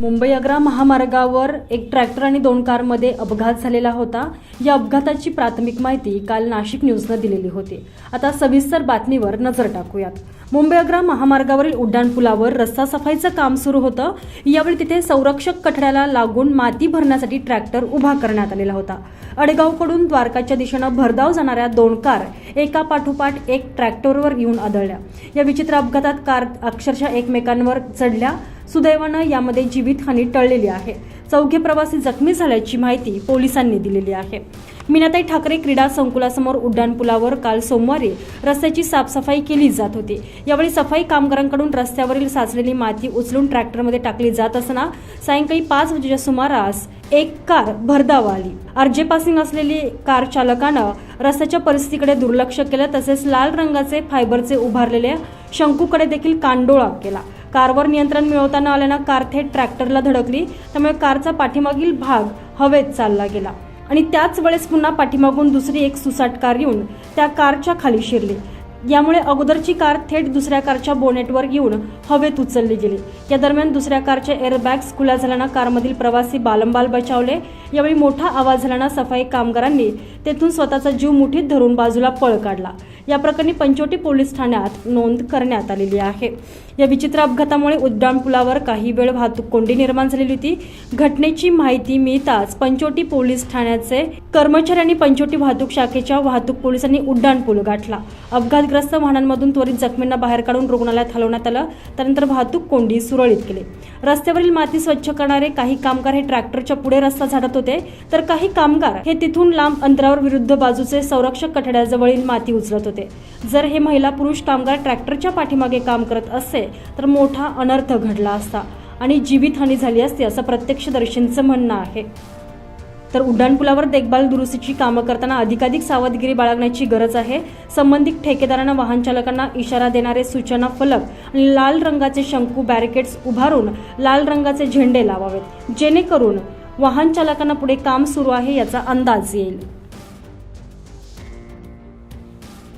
मुंबई आग्रा महामार्गावर एक ट्रॅक्टर आणि दोन कारमध्ये अपघात झालेला होता. या अपघाताची प्राथमिक माहिती काल नाशिक न्यूजनं दिलेली होती. आता सविस्तर बातमीवर नजर टाकूयात. मुंबई आग्रा महामार्गावरील उड्डाणपुलावर रस्ता सफाईचं काम सुरू होतं. यावेळी तिथे संरक्षक कठड्याला लागून माती भरण्यासाठी ट्रॅक्टर उभा करण्यात आलेला होता. अडगावकडून द्वारकाच्या दिशेनं भरधाव जाणाऱ्या दोन कार एका पाठोपाठ एक ट्रॅक्टरवर येऊन आदळल्या. या विचित्र अपघातात कार अक्षरशः एकमेकांवर चढल्या. सुदैवानं यामध्ये जीवितहानी टळलेली आहे. चौघे प्रवासी जखमी झाल्याची माहिती पोलिसांनी दिलेली आहे. मीनाताई ठाकरे क्रीडा संकुलासमोर उड्डाणपुलावर काल सोमवारी रस्त्याची साफसफाई केली जात होती. यावेळी सफाई कामगारांकडून रस्त्यावरील साचलेली माती उचलून ट्रॅक्टरमध्ये टाकली जात असताना सायंकाळी पाच वाजेच्या सुमारास एक कार भरधाव आली. आरजे पासिंग असलेली कार चालकानं रस्त्याच्या परिस्थितीकडे दुर्लक्ष केलं तसेच लाल रंगाचे फायबरचे उभारलेले शंकूकडे देखील कांडोळा केला. कारवर नियंत्रण मिळवताना आल्यानं कार थेट ट्रॅक्टरला धडकली त्यामुळे कारचा पाठीमागील भाग हवेत चालला गेला. आणि त्याच वेळेस पुन्हा पाठीमागून दुसरी एक सुसाट कार येऊन त्या कारच्या खाली शिरली. यामुळे अगोदरची कार थेट दुसऱ्या कारच्या बोनेटवर येऊन हवेत उचलली गेली. या दरम्यान दुसऱ्या कारचे एअरबॅग्स खुल्या झाल्यानं कारमधील प्रवासी बालंबाल बचावले. यावेळी मोठा आवाज झाल्यानं सफाई कामगारांनी तेथून स्वतःचा जीव मुठीत धरून बाजूला पळ काढला. या प्रकरणी पंचवटी पोलीस ठाण्यात नोंद करण्यात आलेली आहे. या विचित्र अपघातामुळे उड्डाणपुलावर काही वेळ वाहतूक कोंडी निर्माण झालेली होती. घटनेची माहिती मिळताच पंचवटी पोलीस ठाण्याचे कर्मचारी आणि पंचवटी वाहतूक शाखेच्या वाहतूक पोलिसांनी उड्डाणपूल गाठला. अपघातग्रस्त वाहनांमधून त्वरित जखमींना बाहेर काढून रुग्णालयात हलवण्यात आलं. त्यानंतर वाहतूक कोंडी सुरळीत केली. रस्त्यावरील माती स्वच्छ करणारे काही कामगार हे ट्रॅक्टरच्या पुढे रस्ता झाडत होते. तर काही कामगार हे तिथून लांब अंतरावर विरुद्ध बाजूचे संरक्षक कठड्याजवळील माती उचलत होते. जर हे महिला पुरुष कामगार ट्रॅक्टरच्या पाठीमागे काम करत असते तर मोठा अनर्थ घडला असता आणि जीवितहानी झाली असती असं प्रत्यक्षदर्शींचं म्हणणं आहे. तर उड्डाणपुलावर देखभाल दुरुस्तीची कामं करताना अधिकाधिक सावधगिरी बाळगण्याची गरज आहे. संबंधित ठेकेदारांना वाहन चालकांना इशारा देणारे सूचना फलक आणि लाल रंगाचे शंकू बॅरिकेड्स उभारून लाल रंगाचे झेंडे लावावेत. जेणेकरून वाहन चालकांना पुढे काम सुरू आहे याचा अंदाज येईल.